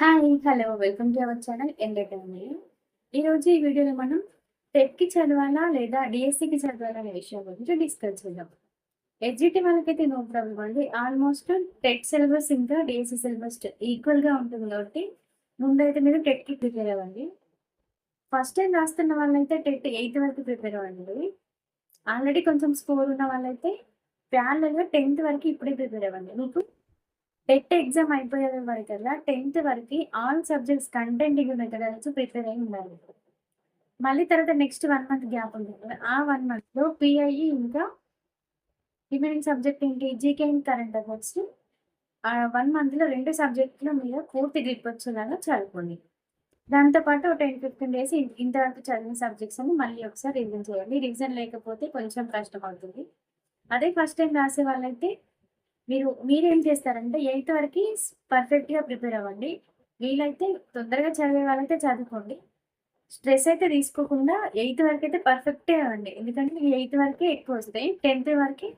Hi hello welcome to our channel entertainment ఈరోజు ఈ వీడియోలో మనం టెట్కి చదవాలా లేదా డిఎస్సికి చదవాలా అనే విషయం గురించి డిస్కస్ చేద్దాం. ఎడ్జిటి వాళ్ళకైతే నో ప్రాబ్లం అండి. ఆల్మోస్ట్ టెట్ సిలబస్ ఇంకా డిఎస్సి సిలబస్ ఈక్వల్గా ఉంటుంది కాబట్టి ముందైతే మీరు టెట్కి ప్రిపేర్ అవ్వండి. ఫస్ట్ టైం రాస్తున్న వాళ్ళైతే టెట్ ఎయిత్ వరకు ప్రిపేర్ అవ్వండి. ఆల్రెడీ కొంచెం స్కోర్ ఉన్న వాళ్ళైతే ప్యారల్గా టెన్త్ వరకు ఇప్పుడే ప్రిపేర్ అవ్వండి. మీకు టెట్ ఎగ్జామ్ అయిపోయే వరకల్లా టెన్త్ వరకు ఆల్ సబ్జెక్ట్స్ కంటెంటింగ్ మెథడాలజీ ప్రిపేర్ అయి ఉండాలి. మళ్ళీ తర్వాత నెక్స్ట్ వన్ మంత్ గ్యాప్ ఉంటుంది. కదా, ఆ వన్ మంత్లో పిఐఈ ఇంకా రిమైనింగ్ సబ్జెక్ట్ ఏంటి? GK and current affairs. ఆ వన్ మంత్లో రెండు సబ్జెక్టుల మీద పూర్తి గ్రిప్ వచ్చేలాగా చదువుకోండి. దాంతోపాటు టెన్ ఫిఫ్టీన్ డేస్ ఇంతవరకు చదివిన సబ్జెక్ట్స్ అని మళ్ళీ ఒకసారి రివిజన్ చేయండి. రివిజన్ లేకపోతే కొంచెం కష్టం అవుతుంది. అదే ఫస్ట్ టైం రాసే వాళ్ళైతే మీరు మీరేం చేస్తారంటే ఎయిత్ వరకు పర్ఫెక్ట్గా ప్రిపేర్ అవ్వండి. వీలైతే తొందరగా చదివే వాళ్ళైతే చదువుకోండి. స్ట్రెస్ అయితే తీసుకోకుండా ఎయిత్ వరకు అయితే పర్ఫెక్టే అవ్వండి. ఎందుకంటే మీకు ఎయిత్ వరకే ఎక్కువ వస్తాయి. టెన్త్ వరకు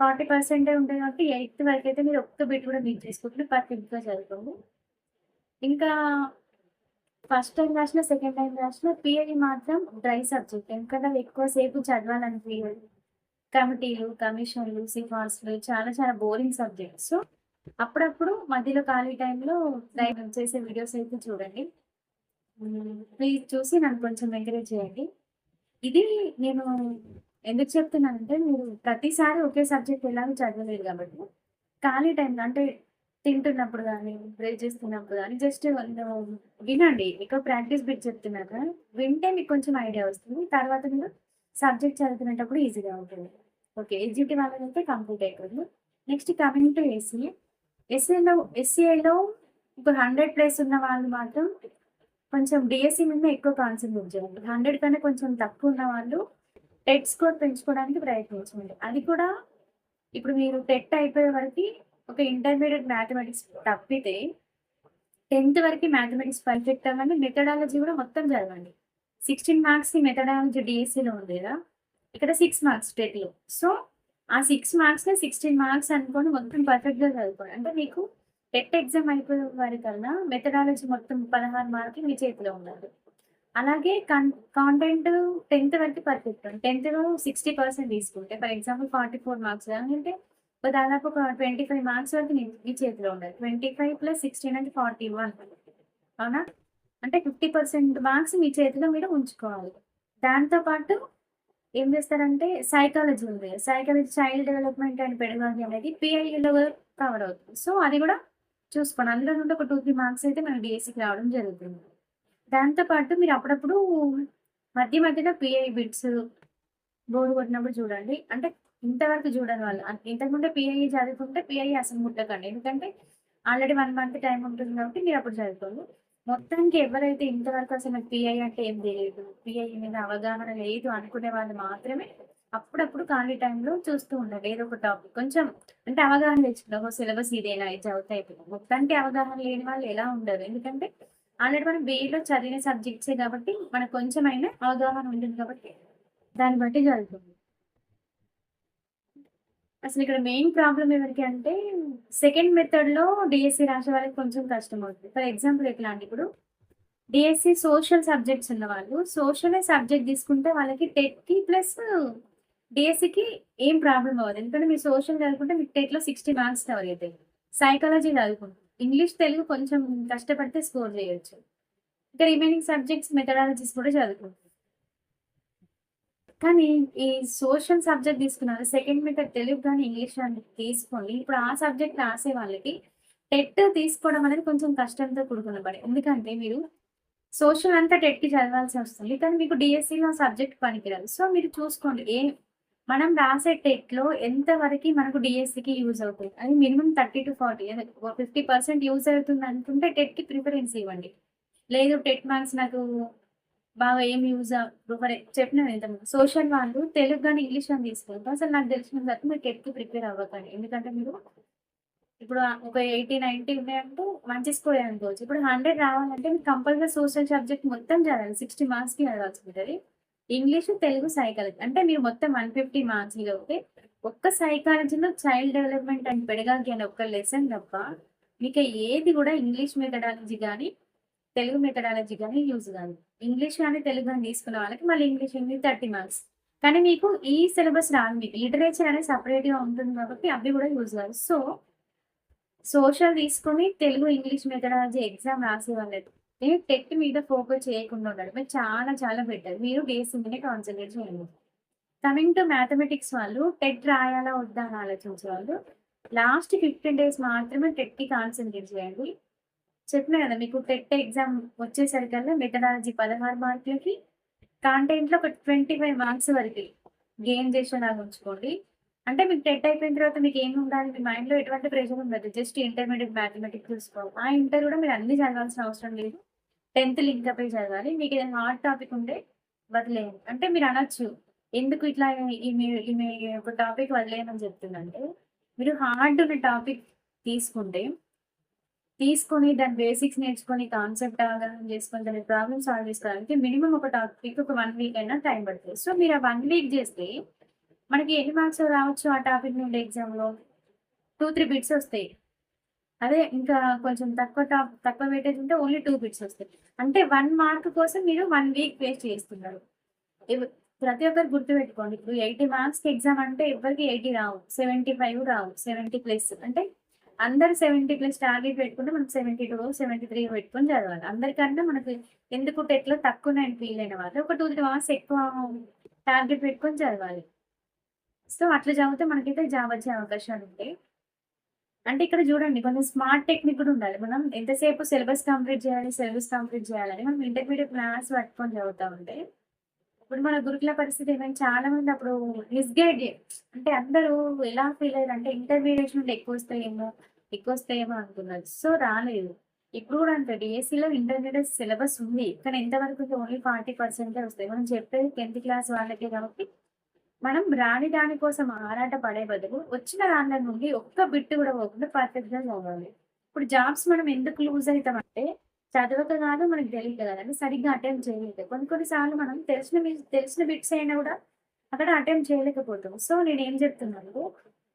ఫార్టీ పర్సెంటే ఉంటాయి కాబట్టి ఎయిత్ వరకు అయితే మీరు ఒక్క బిట్ కూడా మీరు చేసుకుంటే పర్ఫెక్ట్గా చదువుకోండి. ఇంకా ఫస్ట్ టైం రాసిన సెకండ్ టైం రాసిన పిఐడి మాత్రం డ్రై సబ్జెక్ట్. ఎందుకంటే అది ఎక్కువసేపు చదవాలనిపించదు. కమిటీలు కమిషన్లు సిఫార్సులు చాలా చాలా బోరింగ్ సబ్జెక్ట్స్ సో అప్పుడప్పుడు మధ్యలో ఖాళీ టైంలో లైవ్ చేసే వీడియోస్ అయితే చూడండి. ప్లీజ్ చూసి నన్ను కొంచెం ఎంకరేజ్ చేయండి. ఇది నేను ఎందుకు చెప్తున్నానంటే మీరు ప్రతిసారి ఒకే సబ్జెక్ట్ ఎలాగో చదవలేదు కాబట్టి. ఖాళీ టైంలో అంటే తింటున్నప్పుడు కానీ బ్రేక్ చేస్తున్నప్పుడు కానీ జస్ట్ వినండి. ఎక్కువ ప్రాక్టీస్ బిట్ చెప్తున్నారు కదా వింటే మీకు కొంచెం ఐడియా వస్తుంది. తర్వాత మీరు సబ్జెక్ట్ చదువుకునేటప్పుడు ఈజీగా ఉంటుంది. ఓకే ఎగ్జిక్యూటివ్ అయితే కంప్లీట్ అయిపోయింది. Next coming to SC. ఎస్సీలో ఎస్సీఐలో ఇప్పుడు హండ్రెడ్ ప్లేస్ ఉన్న వాళ్ళు మాత్రం కొంచెం డిఎస్సి మీద ఎక్కువ కాన్సన్ట్రేట్ చేయండి హండ్రెడ్ కన్నా కొంచెం తక్కువ ఉన్న వాళ్ళు టెట్ స్కోర్ పెంచుకోవడానికి ప్రయత్నించండి. అది కూడా ఇప్పుడు మీరు టెట్ అయిపోయే వరకు ఒక ఇంటర్మీడియట్ మ్యాథమెటిక్స్ తప్పితే టెన్త్ వరకు మ్యాథమెటిక్స్ పర్ఫెక్ట్ అవ్వండి మెథడాలజీ కూడా మొత్తం చదవండి. సిక్స్టీన్ మార్క్స్కి మెథడాలజీ డిఎస్సిలో ఉంది కదా? ఇక్కడ సిక్స్ మార్క్స్ టెట్లో సో ఆ సిక్స్ మార్క్స్ని సిక్స్టీన్ మార్క్స్ అనుకొని మొత్తం పర్ఫెక్ట్గా చదువుకోండి. అంటే మీకు టెట్ ఎగ్జామ్ అయిపోయే వరకల్లా మెథడాలజీ మొత్తం పదహారు మార్కులు మీ చేతిలో ఉండాలి. అలాగే కన్ కాంటెంట్ టెన్త్ వరకు పర్ఫెక్ట్ టెన్త్లో సిక్స్టీ పర్సెంట్ తీసుకుంటే for example forty four marks అంటే ఒక దాదాపు ఒక ట్వంటీ ఫైవ్ మార్క్స్ వరకు మీ చేతిలో ఉండాలి. ట్వంటీ ఫైవ్ ప్లస్ సిక్స్టీన్ అంటే ఫార్టీ వన్ అవునా? అంటే ఫిఫ్టీ పర్సెంట్ మార్క్స్ మీ చేతిలో మీరు ఉంచుకోవాలి. దాంతోపాటు ఏం చేస్తారంటే సైకాలజీ ఉంది. Psychology child development and pedagogy అనేది పిఐఈలో కవర్ అవుతుంది. సో అది కూడా చూసుకోండి. అందులో నుండి ఒక టూ త్రీ మార్క్స్ అయితే మనకి డిఎస్సికి రావడం జరుగుతుంది. దాంతోపాటు మీరు అప్పుడప్పుడు మధ్య మధ్యలో పిఐ బిట్స్ బోర్డు కొట్టినప్పుడు చూడండి. అంటే ఇంతవరకు చూడని వాళ్ళు. అం- ఇంతకుముందే పిఐ చదువుకుంటే పిఐ అసలు ముట్టకండి. ఎందుకంటే ఆల్రెడీ వన్ మంత్ టైం ఉంటుంది కాబట్టి మీరు అప్పుడు చదువుకోండి. మొత్తానికి ఎవరైతే ఇంతవరకు అసలు పిఐ అంటే ఏం తెలియదు పిఐ మీద అవగాహన లేదు అనుకునే వాళ్ళు మాత్రమే అప్పుడప్పుడు ఖాళీ టైంలో చూస్తూ ఉండాలి. ఏదో ఒక టాపిక్ కొంచెం అంటే అవగాహన తెచ్చుకుంటాం ఒక సిలబస్ ఇదేనా? ఇది అవుతాయి మొత్తానికి అవగాహన లేని వాళ్ళు ఎలా ఉండరు. ఎందుకంటే ఆల్రెడీ మనం బీఏలో చదివిన సబ్జెక్ట్సే కాబట్టి మనకు కొంచెమైనా అవగాహన ఉంటుంది కాబట్టి దాన్ని బట్టి జరుగుతుంది. అసలు ఇక్కడ మెయిన్ ప్రాబ్లం ఎవరికి అంటే సెకండ్ మెథడ్లో డిఎస్సి రాసే వాళ్ళకి కొంచెం కష్టం అవుతుంది. ఫర్ ఎగ్జాంపుల్ ఎట్లా అంటే ఇప్పుడు డిఎస్సి సోషల్ సబ్జెక్ట్స్ ఉన్న వాళ్ళు సోషల్ సబ్జెక్ట్ తీసుకుంటే వాళ్ళకి టెట్కి ప్లస్ డిఎస్సికి ఏం ప్రాబ్లం అవ్వదు. ఎందుకంటే మీరు సోషల్ చదువుకుంటే మీకు టెట్లో సిక్స్టీ మార్క్స్ కవర్ అవుతాయి. సైకాలజీ చదువుకుంటారు ఇంగ్లీష్ తెలుగు కొంచెం కష్టపడితే స్కోర్ చేయొచ్చు. ఇంకా రిమైనింగ్ సబ్జెక్ట్స్ మెథడాలజీస్ కూడా చదువుకుంటాం కానీ ఈ సోషల్ సబ్జెక్ట్ తీసుకున్నారు. సెకండ్ మీటర్ తెలుగు కానీ ఇంగ్లీష్ అని తీసుకోండి. ఇప్పుడు ఆ సబ్జెక్ట్ రాసే వాళ్ళకి టెట్ తీసుకోవడం అనేది కొంచెం కష్టంతో కూడుకున్న పని ఎందుకంటే మీరు సోషల్ అంతా టెట్కి చదవాల్సి వస్తుంది. కానీ మీకు డిఎస్సిలో సబ్జెక్ట్ పనికిరాదు. సో మీరు చూసుకోండి. ఏ మనం రాసే టెట్లో ఎంతవరకు మనకు డిఎస్సికి యూజ్ అవుతుంది? అది minimum thirty to forty. Fifty percent use అవుతుంది అనుకుంటే టెట్కి ప్రిఫరెన్స్ ఇవ్వండి. లేదు టెట్ మార్క్స్ నాకు బాగా ఏం యూజ్ ఫర్ చెప్పిన ఇంతకుముందు. సోషల్ వాళ్ళు తెలుగు కానీ ఇంగ్లీష్ కానీ తీసుకుంటారు అసలు నాకు తెలిసిన తర్వాత మీకు ఎక్కువ ప్రిపేర్ అవ్వకండి. ఎందుకంటే మీరు ఇప్పుడు ఒక ఎయిటీ నైన్టీ ఉన్నాయంటూ మంచి స్కోర్ అనుకోవచ్చు. ఇప్పుడు హండ్రెడ్ రావాలంటే మీరు కంపల్సరీ సోషల్ సబ్జెక్ట్ మొత్తం చదవాలి. సిక్స్టీ మార్క్స్కి చదవాల్సి ఉంటుంది. ఇంగ్లీష్ తెలుగు సైకాలజీ అంటే మీరు మొత్తం వన్ ఫిఫ్టీ మార్క్స్ చదివితే ఒక్క సైకాలజీలో చైల్డ్ డెవలప్మెంట్ అండ్ పెడగాకి అనే ఒక్క లెసన్ తప్ప మీకు ఏది కూడా ఇంగ్లీష్ మెథడాలజీ కానీ తెలుగు మెథడాలజీ కానీ యూజ్ కాదు ఇంగ్లీష్ కానీ తెలుగు కానీ తీసుకున్న వాళ్ళకి మళ్ళీ ఇంగ్లీష్ ఉంది థర్టీ మార్క్స్ కానీ మీకు ఈ సిలబస్ రాదు మీకు. లిటరేచర్ అనేది సపరేట్గా ఉంటుంది కాబట్టి అవి కూడా యూజ్ కాదు. సో సోషల్ తీసుకొని తెలుగు ఇంగ్లీష్ మెథడాలజీ ఎగ్జామ్ రాసేవాళ్ళు నేను టెట్ మీద ఫోకస్ చేయకుండా ఉండాలి మీరు చాలా చాలా బెటర్ మీరు బేస్ మీద కాన్సన్ట్రేట్ చేయండి. కమింగ్ టు మ్యాథమెటిక్స్ వాళ్ళు టెట్ రాయాలా వద్దా అని ఆలోచించే వాళ్ళు లాస్ట్ ఫిఫ్టీన్ డేస్ మాత్రమే టెట్కి కాన్సన్ట్రేట్ చేయండి. చెప్పిన కదా మీకు టెట్ ఎగ్జామ్ వచ్చేసరికల్లా మెథడాలజీ పదహారు మార్కులకి కాంటెంట్లో ఒక ట్వంటీ ఫైవ్ మార్క్స్ వరకు గెయిన్ చేసేలాగా ఉంచుకోండి. అంటే మీకు టెట్ అయిపోయిన తర్వాత మీకు ఏమి ఉండాలి? మీ మైండ్లో ఎటువంటి ప్రెషర్ ఉండదు. జస్ట్ ఇంటర్మీడియట్ మ్యాథమెటిక్స్ చూసుకోవాలి. ఆ ఇంటర్ కూడా మీరు అన్ని చదవాల్సిన అవసరం లేదు. టెన్త్ లింక్ అప్ చదవాలి. మీకు ఏదైనా హార్డ్ టాపిక్ ఉంటే వదిలేయండి. అంటే మీరు అనొచ్చు ఎందుకు ఇట్లా ఈ ఒక టాపిక్ వదిలేయమని చెప్తుందంటే మీరు హార్డ్ ఉన్న టాపిక్ తీసుకుంటే తీసుకొని దాని బేసిక్స్ నేర్చుకొని కాన్సెప్ట్ అవగాహన చేసుకొని దాని ప్రాబ్లమ్ సాల్వ్ చేసుకోవడానికి మినిమం ఒక టాపిక్ ఒక వన్ వీక్ అయినా టైం పడుతుంది. సో మీరు ఆ వన్ వీక్ చేస్తే మనకి ఎన్ని మార్క్స్ రావచ్చు ఆ టాపిక్ నుండి ఎగ్జామ్లో? టూ త్రీ బిట్స్ వస్తాయి. అదే ఇంకా కొంచెం తక్కువ టాప్ తక్కువ వెయిటేజ్ ఉంటే ఓన్లీ టూ బిట్స్ వస్తాయి. అంటే వన్ మార్క్ కోసం మీరు వన్ వీక్ వేస్ట్ చేస్తున్నారు. ప్రతి ఒక్కరు గుర్తుపెట్టుకోండి. ఇప్పుడు ఎయిటీ మార్క్స్కి ఎగ్జామ్ అంటే ఎవరికి ఎయిటీ రావు సెవెంటీ ఫైవ్ రావు సెవెంటీ ప్లస్. అంటే అందరు సెవెంటీ ప్లస్ టార్గెట్ పెట్టుకుంటే మనం సెవెంటీ టూ సెవెంటీ త్రీ పెట్టుకొని చదవాలి. అందరికన్నా మనకు ఎందుకు టెట్లో తక్కువ నేను ఫీల్ అయిన వాళ్ళు. ఒక టూ త్రీ మార్క్స్ ఎక్కువ టార్గెట్ పెట్టుకొని చదవాలి. సో అట్లా చదివితే మనకైతే జాబ్ వచ్చే అవకాశాలు ఉంటాయి. అంటే ఇక్కడ చూడండి కొంచెం స్మార్ట్ టెక్నిక్ కూడా ఉండాలి. మనం ఎంతసేపు సిలబస్ కంప్లీట్ చేయాలి సిలబస్ కంప్లీట్ చేయాలని మనం ఇంటర్మీడియట్ క్లాస్ పట్టుకొని చదువుతూ ఉంటే ఇప్పుడు మన గురుకుల పరిస్థితి ఏమైనా చాలా మంది అప్పుడు మిస్గైడ్ అంటే అందరూ ఎలా ఫీల్ అయ్యారు? అంటే ఇంటర్మీడియట్ నుండి ఎక్కువ వస్తాయేమో ఎక్కువ వస్తాయేమో అనుకున్నారు సో రాలేదు. ఇప్పుడు కూడా అంటే డిఎస్సిలో ఇంటర్మీడియట్ సిలబస్ ఉంది కానీ ఎంతవరకు ఓన్లీ ఫార్టీ పర్సెంటే వస్తాయి. మనం చెప్పేది టెన్త్ క్లాస్ వాళ్ళకే కాబట్టి మనం రాని దానికోసం ఆరాట పడే బదులు వచ్చిన దాని నుండి ఒక్క బిట్టు కూడా పోకుండా పర్ఫెక్ట్గా చదవాలి. ఇప్పుడు జాబ్స్ మనం ఎందుకు లూజ్ అవుతామంటే చదవక కాదు మనకు తెలియదు కదండి సరిగ్గా అటెంప్ట్ చేయలేదు. కొన్ని కొన్నిసార్లు మనం తెలిసిన తెలిసిన బిట్స్ అయినా కూడా అక్కడ అటెంప్ట్ చేయలేకపోతాం. సో నేను ఏం చెప్తున్నాను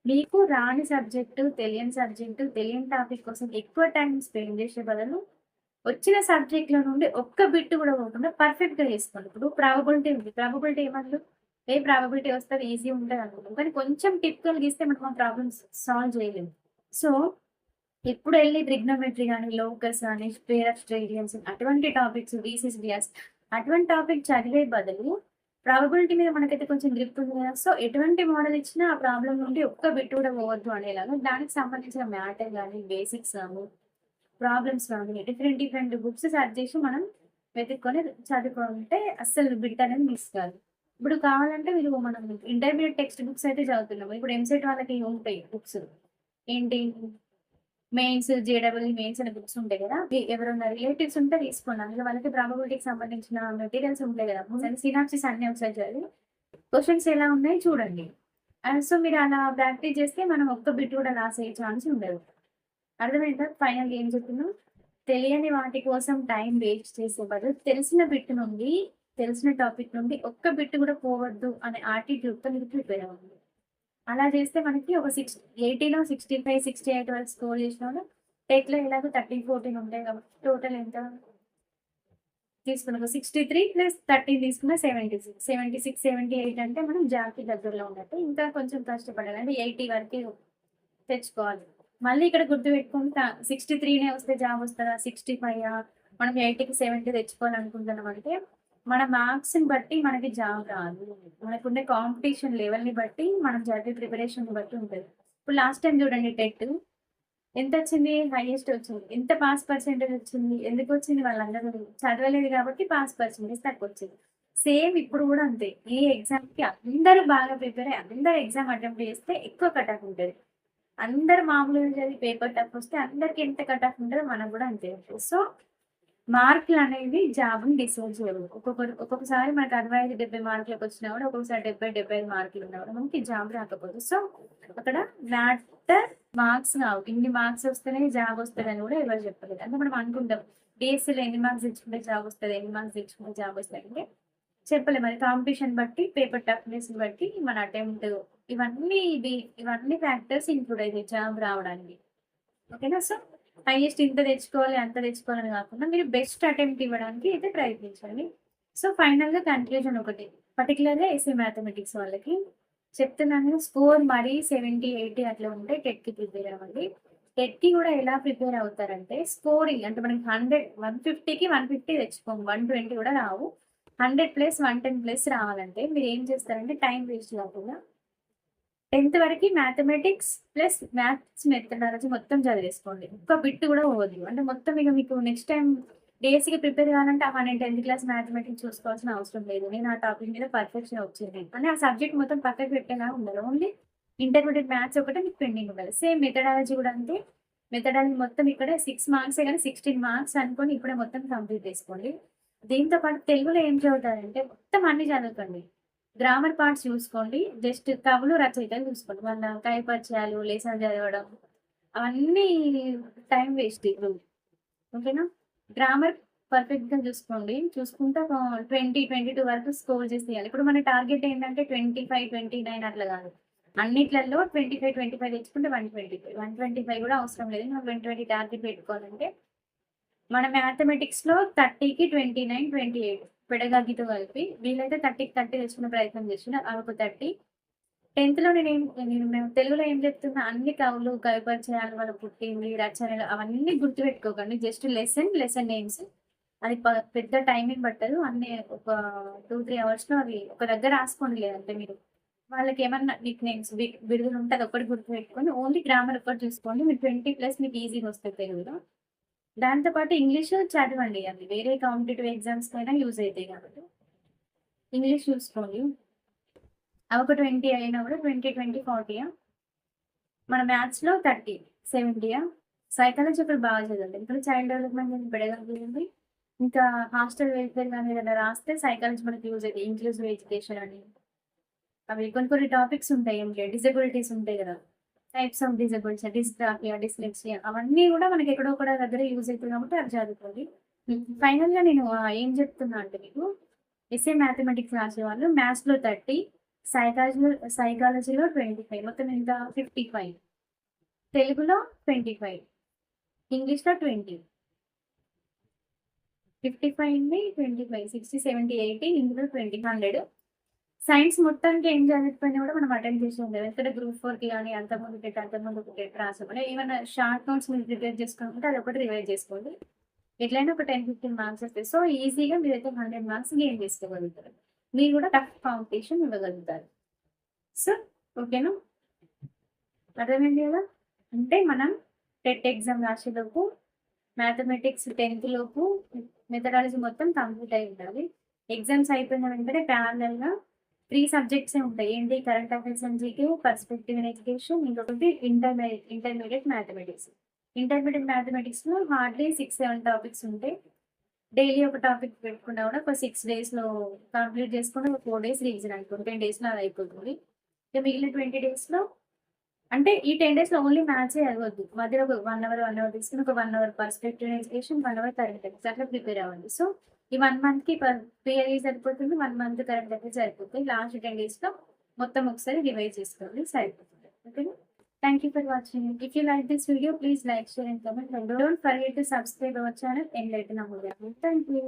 మీకు రాని సబ్జెక్టు తెలియని సబ్జెక్టు తెలియని టాపిక్ కోసం ఎక్కువ టైం స్పెండ్ చేసే బదులు వచ్చిన సబ్జెక్ట్లో నుండి ఒక్క బిట్టు కూడా పోకుండా పర్ఫెక్ట్గా చేసుకోండి. ఇప్పుడు ప్రాబబిలిటీ ఉంది. ప్రాబబిలిటీ ఏమన్నా ఏ ప్రాబబిలిటీ వస్తుంది? ఈజీ ఉంటుంది అనుకుంటాం కానీ కొంచెం టిప్కల్ గీస్తే మనం మన ప్రాబ్లమ్స్ సాల్వ్ చేయలేము. సో ఇప్పుడు వెళ్ళి ట్రిగ్నోమెట్రీ కానీ లోకస్ కానీ స్పేర్ ఆఫ్ స్ట్రేలియన్స్ అటువంటి టాపిక్స్ డిసిస్ అటువంటి టాపిక్ చదివే బదులు ప్రాబబిలిటీ మీద మనకైతే కొంచెం గ్రిప్ ఉంది కదా. సో ఎటువంటి మోడల్ ఇచ్చినా ఆ ప్రాబ్లం నుండి ఒక్క బిట్ కూడా పోవద్దు అనేలాగా దానికి సంబంధించిన మ్యాటర్ కానీ బేసిక్స్ కానీ ప్రాబ్లమ్స్ కానీ డిఫరెంట్ డిఫరెంట్ బుక్స్ సర్చ్ చేసి మనం వెతుక్కొని చదువుకుంటే అస్సలు బిట్ అనేది మిస్ కాదు. ఇప్పుడు కావాలంటే మీరు మనం ఇంటర్మీడియట్ టెక్స్ట్ బుక్స్ అయితే చదువుతున్నాము. ఇప్పుడు ఎంసెట్ వాళ్ళకి ఉంటాయి బుక్స్. ఏంటి? మెయిన్స్ జేడబ్ల్యూ మెయిన్స్ అనే బుక్స్ ఉంటాయి కదా. ఎవరైనా రిలేటివ్స్ ఉంటే తీసుకోండి. అందులో వాళ్ళకి ప్రాబబిలిటీకి సంబంధించిన మెటీరియల్స్ ఉంటాయి కదా. సినాప్సిస్ అన్ని ఒకసారి చదివి క్వశ్చన్స్ ఎలా ఉన్నాయి చూడండి. అండ్ సో మీరు అలా ప్రాక్టీస్ చేస్తే మనం ఒక్క బిట్ కూడా లాస్ అయ్యే ఛాన్స్ ఉండదు. అర్థమైందా? ఫైనల్ ఏం చెప్తున్నాం? తెలియని వాటి కోసం టైం వేస్ట్ చేసే బదులు తెలిసిన బిట్ నుండి తెలిసిన టాపిక్ నుండి ఒక్క బిట్ కూడా పోవద్దు అనే ఆటిట్యూడ్తో మీరు ప్రిపేర్ అవ్వండి. అలా చేస్తే మనకి ఒక సిక్స్ ఎయిటీలో సిక్స్టీ ఫైవ్ సిక్స్టీ ఎయిట్ వరకు స్కోర్ చేసిన వాళ్ళు టెక్లో ఎలాగో థర్టీ ఫోర్టీన్ ఉంటాయి కాబట్టి టోటల్ ఎంత తీసుకున్నాం? సిక్స్టీ త్రీ ప్లస్ థర్టీన్ తీసుకున్న seventy six. Seventy six seventy eight అంటే మనం జాబ్కి దగ్గరలో ఉన్నట్టు ఇంకా కొంచెం కష్టపడాలి. అంటే ఎయిటీ వరకు తెచ్చుకోవాలి. మళ్ళీ ఇక్కడ గుర్తు పెట్టుకుంటా సిక్స్టీ త్రీనే వస్తే జాబ్ వస్తుందా? Sixty five? మనం ఎయిటీకి సెవెంటీ తెచ్చుకోవాలనుకుంటున్నాం అంటే మన మార్క్స్ని బట్టి మనకి జాబ్ రాదు. మనకుండే కాంపిటీషన్ లెవెల్ని బట్టి మనం జరిగే ప్రిపరేషన్ బట్టి ఉంటుంది. ఇప్పుడు లాస్ట్ టైం చూడండి టెట్ ఎంత వచ్చింది? హైయెస్ట్ వచ్చింది. ఎంత పాస్ పర్సెంటేజ్ వచ్చింది? ఎందుకు వచ్చింది? వాళ్ళందరూ చదవలేదు కాబట్టి పాస్ పర్సెంటేజ్ తక్కువ వచ్చింది. సేమ్ ఇప్పుడు కూడా అంతే. ఈ ఎగ్జామ్కి అందరూ బాగా ప్రిపేర్ అయ్యి అందరూ ఎగ్జామ్ అటెంప్ట్ చేస్తే ఎక్కువ కట్ ఆఫ్ ఉంటుంది. అందరు మామూలుగా చదివి పేపర్ టఫ్ వస్తే అందరికి ఎంత కట్ ఆఫ్ ఉంటుందో మనకు కూడా అంతే. సో మార్కులు అనేవి జాబ్ని డిసైడ్ చేయవు. ఒక్కొక్కరు ఒక్కొక్కసారి మనకు అరవై ఐదు డెబ్బై మార్కులకు వచ్చినా కూడా ఒక్కొక్కసారి డెబ్బై డెబ్బై ఐదు మార్కులు ఉన్నా కూడా మనకి జాబ్ రాకపోదు. సో అక్కడ మ్యాటర్ మార్క్స్ కావు. ఇన్ని మార్క్స్ వస్తేనే జాబ్ వస్తుంది అని కూడా ఎవరు చెప్పలేదు అంటే మనం అనుకుంటాం డిఎస్సీలో ఎన్ని మార్క్స్ తెచ్చుకుంటే జాబ్ వస్తుంది ఎన్ని మార్క్స్ తెచ్చుకుంటే జాబ్ వస్తుంది అంటే చెప్పలేదు మరి కాంపిటీషన్ బట్టి పేపర్ టఫ్నెస్ బట్టి మన అటెంప్ట్ ఇవన్నీ ఇవన్నీ ఫ్యాక్టర్స్ ఇంక్లూడ్ అయితే జాబ్ రావడానికి. ఓకేనా? సో హైయెస్ట్ ఇంత తెచ్చుకోవాలి అంత తెచ్చుకోవాలని కాకుండా మీరు బెస్ట్ అటెంప్ట్ ఇవ్వడానికి అయితే ప్రయత్నించండి. సో ఫైనల్గా కన్క్లూజన్ ఒకటి. పర్టికులర్గా ఎస్ఏ మ్యాథమెటిక్స్ వాళ్ళకి చెప్తున్నాను స్కోర్ మరీ సెవెంటీ ఎయిటీ అట్లా ఉంటే టెట్కి ప్రిపేర్ అవ్వండి. టెట్కి కూడా ఎలా ప్రిపేర్ అవుతారంటే స్కోరింగ్ అంటే మనకి హండ్రెడ్ వన్ ఫిఫ్టీకి వన్ ఫిఫ్టీ తెచ్చుకోము వన్ ట్వంటీ కూడా రావు. Hundred plus one ten plus రావాలంటే మీరు ఏం చేస్తారంటే టైం వేస్ట్ కాకుండా టెన్త్ వరకు మ్యాథమెటిక్స్ ప్లస్ మ్యాథ్స్ మెథడాలజీ మొత్తం చదివేసుకోండి. ఒక్క బిట్ కూడా పోవద్దు అంటే మొత్తం ఇక మీకు నెక్స్ట్ టైం డేస్కి ప్రిపేర్ కావాలంటే ఆ నేను టెన్త్ క్లాస్ మ్యాథమెటిక్స్ చూసుకోవాల్సిన అవసరం లేదు. నేను ఆ టాపిక్ మీద పర్ఫెక్షన్ వచ్చింది. అంటే ఆ సబ్జెక్ట్ మొత్తం పక్కకు పెట్టేలా ఉండాలి. ఓన్లీ ఇంటర్మీడియట్ మ్యాథ్స్ ఒకటే మీకు పెండింగ్ ఉండాలి. సేమ్ మెథడాలజీ కూడా అంతే. మెథడాలజీ మొత్తం ఇక్కడే సిక్స్ మార్క్సే కానీ సిక్స్టీన్ మార్క్స్ అనుకొని ఇప్పుడే మొత్తం కంప్లీట్ చేసుకోండి. దీంతో పాటు తెలుగులో ఏం చదువుతారంటే మొత్తం అన్ని చదవకండి. గ్రామర్ పార్ట్స్ చూసుకోండి జస్ట్ కవులు రచయితలు చూసుకోండి. వాళ్ళ కైపరిచయాలు లేసన్ చదవడం అవన్నీ టైం వేస్ట్ ఇప్పుడు ఓకేనా? గ్రామర్ పర్ఫెక్ట్గా చూసుకోండి. చూసుకుంటే ట్వంటీ ట్వంటీ టూ వరకు స్కోర్ చేసేయాలి. ఇప్పుడు మన టార్గెట్ ఏంటంటే ట్వంటీ ఫైవ్ ట్వంటీ నైన్ అట్లా కాదు. అన్నిట్లలో ట్వంటీ ఫైవ్ ట్వంటీ ఫైవ్ తెచ్చుకుంటే one twenty five one twenty five కూడా అవసరం లేదు. మనం ట్వంటీ ట్వంటీ టార్గెట్ పెట్టుకోవాలంటే మన మ్యాథమెటిక్స్లో థర్టీకి ట్వంటీ నైన్ ట్వంటీ ఎయిట్ పెడగాగితో కలిపి వీళ్ళైతే థర్టీకి థర్టీ తెచ్చుకునే ప్రయత్నం చేసిన ఒక థర్టీ. టెన్త్లో నేను ఏం నేను మేము తెలుగులో ఏం చెప్తున్నా? అన్ని కవులు కవిపరిచయాలు వాళ్ళు పుట్టింది రచనలు అవన్నీ గుర్తుపెట్టుకోకండి. Just lesson lesson names. అది పెద్ద టైమింగ్ పట్టదు. అన్ని ఒక టూ త్రీ అవర్స్లో అవి ఒక దగ్గర రాసుకోండి లేదంటే మీరు. వాళ్ళకి ఏమన్నా నిక్ నేమ్స్ విడుదల ఉంటే అది ఒకటి గుర్తుపెట్టుకొని ఓన్లీ గ్రామర్ ఒకటి చూసుకోండి. మీరు ట్వంటీ ప్లస్ మీకు ఈజీగా వస్తుంది తెలుగులో. దాంతోపాటు ఇంగ్లీష్ చదవండి అది వేరే కాంపిటేటివ్ ఎగ్జామ్స్ పైన యూజ్ అవుతాయి కాబట్టి. ఇంగ్లీష్ చూసుకోండి. అవి ఒక ట్వంటీ అయినా కూడా ట్వంటీ ట్వంటీ ఫార్టీయా మన మ్యాథ్స్లో థర్టీ సెవెంటీయా సైకాలజీ ఒకటి బాగా చదవండి. ఇంకా చైల్డ్ డెవలప్మెంట్ పెడగలుగుతుంది ఇంకా హాస్టల్ వెల్ఫేర్ కానీ ఏదైనా రాస్తే సైకాలజీ మనకి యూజ్ అవుతాయి ఇంక్లూజివ్ ఎడ్యుకేషన్ అని. అవి కొన్ని కొన్ని టాపిక్స్ ఉంటాయి ఏంటి డిసబిలిటీస్ ఉంటాయి కదా. Types of disabilities dysgraphia dyslexia అవన్నీ కూడా మనకి ఎక్కడో కూడా దగ్గర యూజ్ అవుతుంది కాబట్టి అది చదువుకోండి ఫైనల్గా నేను ఆ, ఏం చెప్తున్నా అంటే మీకు ఎస్ఏ మ్యాథమెటిక్స్ రాసే వాళ్ళు మ్యాథ్స్లో థర్టీ సైకాలజీలో సైకాలజీలో ట్వంటీ ఫైవ్ మొత్తం ఎంత? ఫిఫ్టీ ఫైవ్ తెలుగులో ట్వంటీ ఫైవ్ ఇంగ్లీష్లో twenty fifty five twenty five sixty seventy eighty ఇందులో ట్వంటీ హండ్రెడ్ సైన్స్ మొత్తానికి ఏం చదివిపోయినా కూడా మనం అటెండ్ చేసి ఉండేది ఎందుకంటే గ్రూప్ ఫోర్కి కానీ అంత ముందు టెట్ అంత ముందు టెట్ రాసామని ఏమైనా షార్ట్ నోట్స్ మీరు ప్రిపేర్ చేసుకుంటే అది ఒకటి రివైజ్ చేసుకోండి. ఎట్లయినా ఒక టెన్ ఫిఫ్టీన్ మార్క్స్ వస్తాయి సో ఈజీగా మీరైతే హండ్రెడ్ మార్క్స్ గెయిన్ చేసుకోగలుగుతారు. మీరు కూడా టఫ్ కాంపిటీషన్ ఇవ్వగలుగుతారు. సో ఓకేనా? అర్థమైంది కదా? అంటే మనం టెట్ ఎగ్జామ్ రాసేలోపు మ్యాథమెటిక్స్ టెన్త్ లోపు మెథడాలజీ మొత్తం కంప్లీట్ అయి ఉండాలి. ఎగ్జామ్స్ అయిపోయిన వెంటనే ప్యానల్గా త్రీ సబ్జెక్ట్స్ ఉంటాయి. ఏంటి? Current affairs and GK perspective and education ఇంకొకటి ఇంటర్మీడియట్ ఇంటర్మీడియట్ మ్యాథమెటిక్స్ ఇంటర్మీడియట్ మ్యాథమెటిక్స్లో హార్డ్లీ సిక్స్ సెవెన్ టాపిక్స్ ఉంటాయి. డైలీ ఒక టాపిక్ పెట్టుకున్నా కూడా ఒక సిక్స్ డేస్లో కంప్లీట్ చేసుకుని ఒక ఫోర్ డేస్ రీజన్ అయిపోతుంది. టెన్ డేస్లో అది అయిపోతుంది. ఇక మిగిలిన ట్వంటీ డేస్లో అంటే ఈ టెన్ డేస్లో ఓన్లీ మ్యాథ్సే అవ్వద్దు మధ్యలో ఒక వన్ అవర్ వన్ అవర్ తీసుకుని ఒక one hour perspective education one hour current అట్లా ప్రిపేర్ అవ్వండి సో ఈ వన్ మంత్కి థియరీ సరిపోతుంది వన్ మంత్ కరెంట్ అయితే సరిపోతుంది. లాస్ట్ టెన్ డేస్లో మొత్తం ఒకసారి రివైజ్ చేసుకోవాలి సరిపోతుంది. ఓకేనా thank you for watching if you like this video please like share and comment don't forget to subscribe our channel end అయితే నమ్మకం థ్యాంక్ యూ